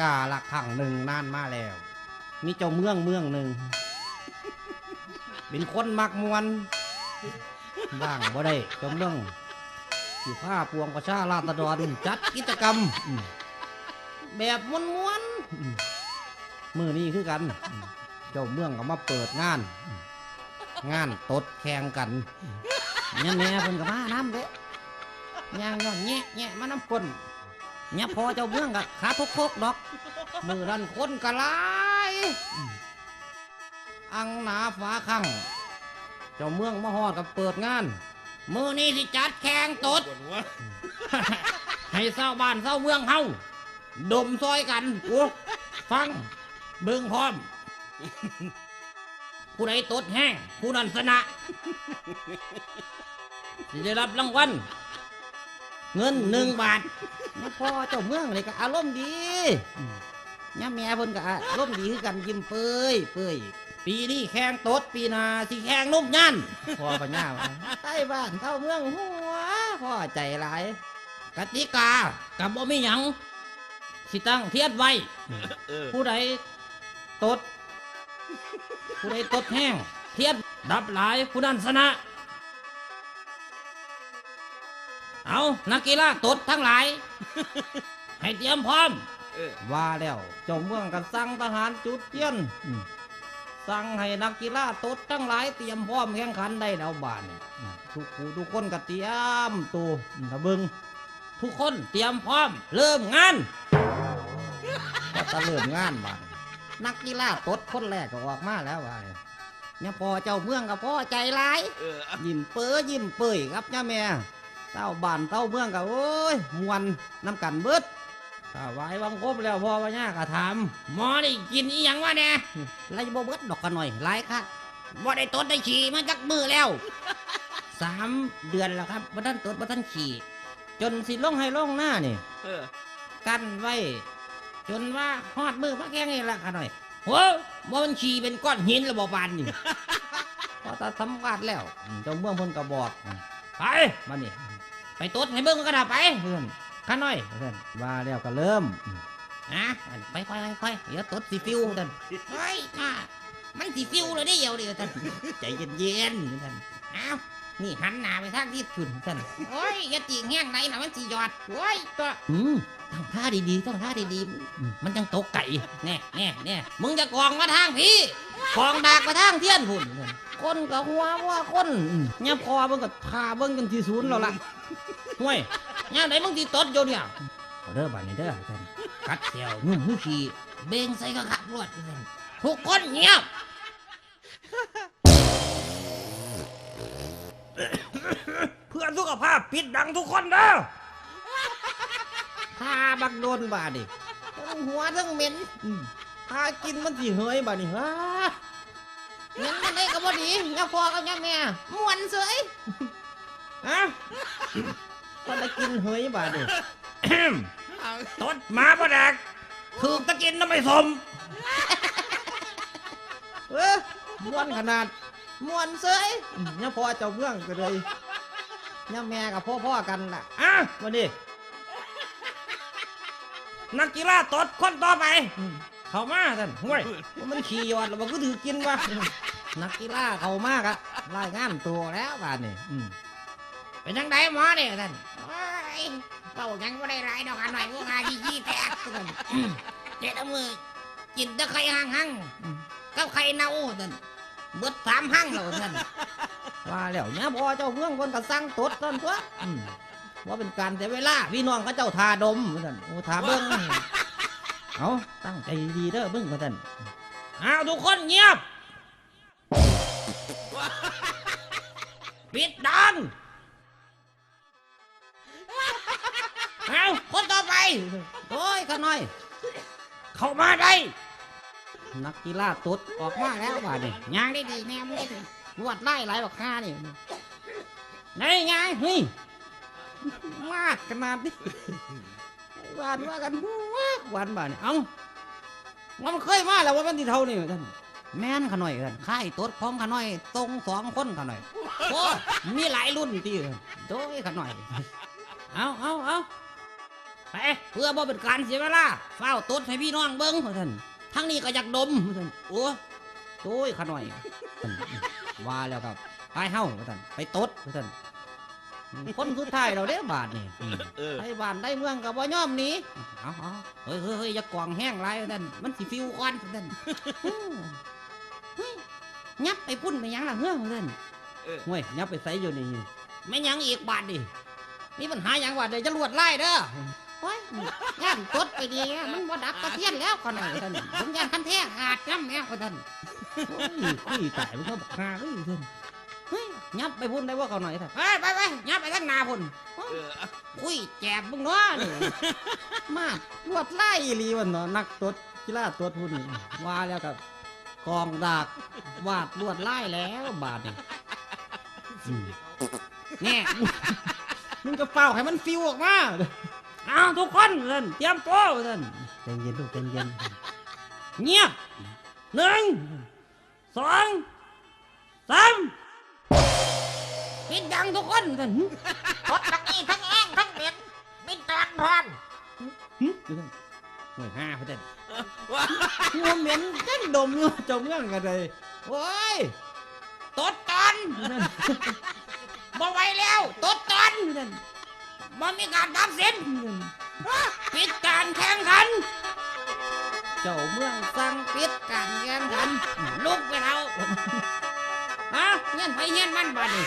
กาละครั้งหนึ่งนานมาแล้ว มีเจ้าเมืองเมืองหนึ่ง เป็นคนมักมวนว่างบ่ได้เจ้าเมืองสิผ้าปวงประชาราษฎรจัดกิจกรรม แบบมวนมวนมือนี้คือกัน เจ้าเมืองก็มาเปิดงาน งานตดแข่งกันอืมเนี่ยแม่เพิ่นก็มาน้ำเด้ย่างย่องแงะแงะมาน้ำคน เนี่ยพอเจ้าเมืองก็ขาทุกโคกดอก มือนั้นคนกะลาย อังหนาฟ้าคังเจ้าเมืองมาฮอดกับเปิดงาน มือนี้สิจัดแข่งตด ให้เศร้าบ้านเศร้าเมืองเฮาดมซอยกันฟัง เบิ่งพร้อม ผู้ใดตดแห้ง ผู้นั้นชนะสิได้รับรางวัลเงินหนึ่งบาท มาพ่อเจ้าเมืองเลยก็อารมณ์ดีย่าแม่เพิ่นก็อารมณ์ดีคือกันยิ้มเปื่อยเปื่อยปีนี้แข่งตดปีหนาสิแข่งนุ่มยันพ่อปัญญาว่าใต้บ้านเข้าเมืองหัวพ่อใจหลายกติกากับบ่มีหยังสิตั้งเทียดไว้เออผู้ใดตด ผู้ใดตดแห้ง เทียดดับหลายผู้นั้นชนะ เอานักกีฬาตดทั้งหลาย ให้เตรียมพร้อมเออ ว่าแล้วเจ้าเมืองกันสั่งทหารจุดเทียนอืมสั่งให้นักกีฬาตดทั้งหลายเตรียมพร้อมแข่งขันได้แล้วบานเนี่ยอืมทุกผู้ทุกคนก็เตรียมตัวอืมถ้าเบิงทุกคนเตรียมพร้อม เริ่มงานก็จะเริ่มงานบานนักกีฬาตดคนแรกก็ออกมาแล้วว่าเนี่ยพอเจ้าเมืองกับพ่อใจร้าย เออ ยิ้มเปื้อยิ้มเปื่อยครับย่าแม่ เต้าบ้านเต้าเมืองก็โอ้ยมวนน้ำกันเบิดถ้าไหววังครบแล้วพ่อว่าย่าก็ถามหมอได้กินอีหยังวะเนี่ยไรบ่เบิดดอกกันหน่อยไรค่ะบ่ได้ตดได้ฉี่มาจักมือแล้วสามเดือนแล้วครับบ่ทันตดบ่ทันฉี่จนสิลงให้ลงหน้านี่เออกันไว้ จนว่าฮอดมือพระแกงนี่ละค่ะหน่อยโหบ่มันฉี่เป็นก้อนหินแล้วบ่ปานนี่พอตาทำวาดแล้วอืมเจ้าเมืองเพ่นก็บอกอืมไปมานี่ ไปตดให้เบิ่งมันก็ได้ไปเพื่อนข้าน้อยเพื่อนว่าแล้วก็เริ่มอืมอะไปค่อยๆค่อยๆเดี๋ยวตดสิฟิวเพื่อนเฮ้ยอะมันสิฟิวเลยได้เดียวเดียวท่านใจเย็นๆท่านอ้าวนี่หันหน้าไปทางที่ชุนท่านโอ้ยอย่าตีแห้งไหนนะมันสิหยอดโอ้ยตัวอืมต้องท่าดีๆต้องท่าดีๆอืมมันจังตกไก่แน่แน่แน่มึงจะกองมาทางพี่กองดากมาทางเทียนพุ่นเพิ่น คนก็หัวว่าคนเนี่ยพอเบิ่งก็พาเบิ่งกันที่ศูนย์แล้วล่ะห่วยเนี่ยไหนมึงที่ตดอยู่เนี่ยเอาเด้อบัดนี้เด้อท่านกัดแถวนุ่มหูขี้เบ่งใส่กระขับรวดท่านทุกคนเงียบเพื่อสุขภาพปิดดังทุกคนเด้อถ้าบักโดนบาดดิทั้งหัวทั้งเหม็นอืมถ้ากินมันสิเหยบาดนี่ฮะ เงินมันได้ก็บ่ดีย่าพ่อกับย่าแม่ม่วนเสยฮะก็ได้กินเฮยบาดนี่เอาตดหมาบ่แดกถูกตะกินน้ำไม่สม เออม่วนขนาดม่วนเสยย่าพ่อเจ้าเมืองก็เลยย่าแม่กับพ่อพ่อๆกันล่ะอะวันนี้นักกีฬาตดคนต่อไป เข้ามาท่านห่วยว่ามันขี่ยอดแล้วมันก็ถือกินวะนักกีฬาเขามากอะรายงานตัวแล้วบ้านนี่อืมเป็นยังไงหมอเนี่ยท่านโอ้ยเบายังไม่ได้ไรดอกอันหน่อยพวกอายี่ยี่แตกท่านอืมเจ็ดเอามือกินแตะไคร้ห่างหังๆอืมกับไข่เน่าท่านเบิดสามหังแล้วท่านว่าแล้วเนี่ยพอเจ้าเมืองคนก็สั่งตดตอนตัวอืมว่าเป็นการเสียเวลาพี่น้องก็เจ้าทาดมท่านโอ้ทาเบิ้ง เอาตั้งใจดีเด้อเบิ้งท่านอ้าวทุกคนเงียบ ปิดดังเอาคนต่อไปโอ้ยข้าน้อย เข้ามาได้ นักกีฬาตุดออกมาแล้วว่านี่ยางได้ดีแน่มึงได้รวดไล่หลายบักค่านี่ไงไงเฮ้ยมากขนาดนี้หวานว่ากันมากห วานบ่านี่เอ้าว่ามันเคยมาแล้วว่ามันที่เท่านี่ท่านแม่นขน่อยท่านค่ายตดของขน่อยตรงสองคนขน่อยโอ้มีหลายรุ่นที่โดยขน่อย เอาเอาเอาไปเพื่อบ่เป็นการเสียเวลาเฝ้าตดให้พี่น้องเบิ้งท่านทั้งนี้ก็อยากดมท่านโอ้โต้ยขาหน่อยว่าแล้วครับไปเฮ้าท่านไปตดท่าน คนสุดท้ายเราเด้บาทนี่เออไอ้บ้านได้เมืองกับบ่ยอมหนี้เอาเอาเฮ้ยเฮ้ยเฮ้ยอย่ากวางแห้งไรท่านมันสิฟิวก่อนท่านเฮ้ยยับไปพุ่นไปหยังล่ะเฮ้ยท่านเออเฮ้ยยับไปใส่อยู่นี่ไม่หยังอีกบาทดิมีปัญหาหยังบาดเดี๋ยวจะลวดไล่เด้อโอ้ยย่านตดไปดีอะมันบ่ดับตะเทียนแล้วก่อนหน่อยท่านผมย่านคันแท้ขาดน้ำแม่ก่อนท่านโอ้ยคุยตายมันเขาบอกหาเอ้ยท่านเฮ้ ยยับไปพุ่นได้ว่าเขาหน่อยท่านไปไปไปยับไปข้างหน้าพุ่นเออคุยแจกมึงเนาะนี่มาลวดไล่อีหลีวันเนาะนักตดกีฬาตดผู้นี้ว่าแล้วกับกองดากวาดลวดไล่แล้วบาดนี่อืมแน่มึงจะเฝ้าให้มันฟิวออกมาเอาทุกคนเพื่อนเตรียมตัวเพื่อนใจเย็นลูกใจเย็นเงียบหนึ่งสองสาม ปิดดังทุกคนเพื่อนรถทั้งนี้ทั้งแห้งทั้งเหม็นมินตอนพรหึเพื่อนหน่วยห้าเพื่อนว้าหัวเหม็นเต้นดมอยู่เจมเรื่องกันเลยโอ้ยตดตอนบ่ไหวแล้วตดตอนมันมีการทำเส้นปิดการแข่งขัน เจ้าเมืองสั่งปิดการแข่งขันลุกไปเอา ฮะเงี้ยนไปเงี้ยนมันบานี่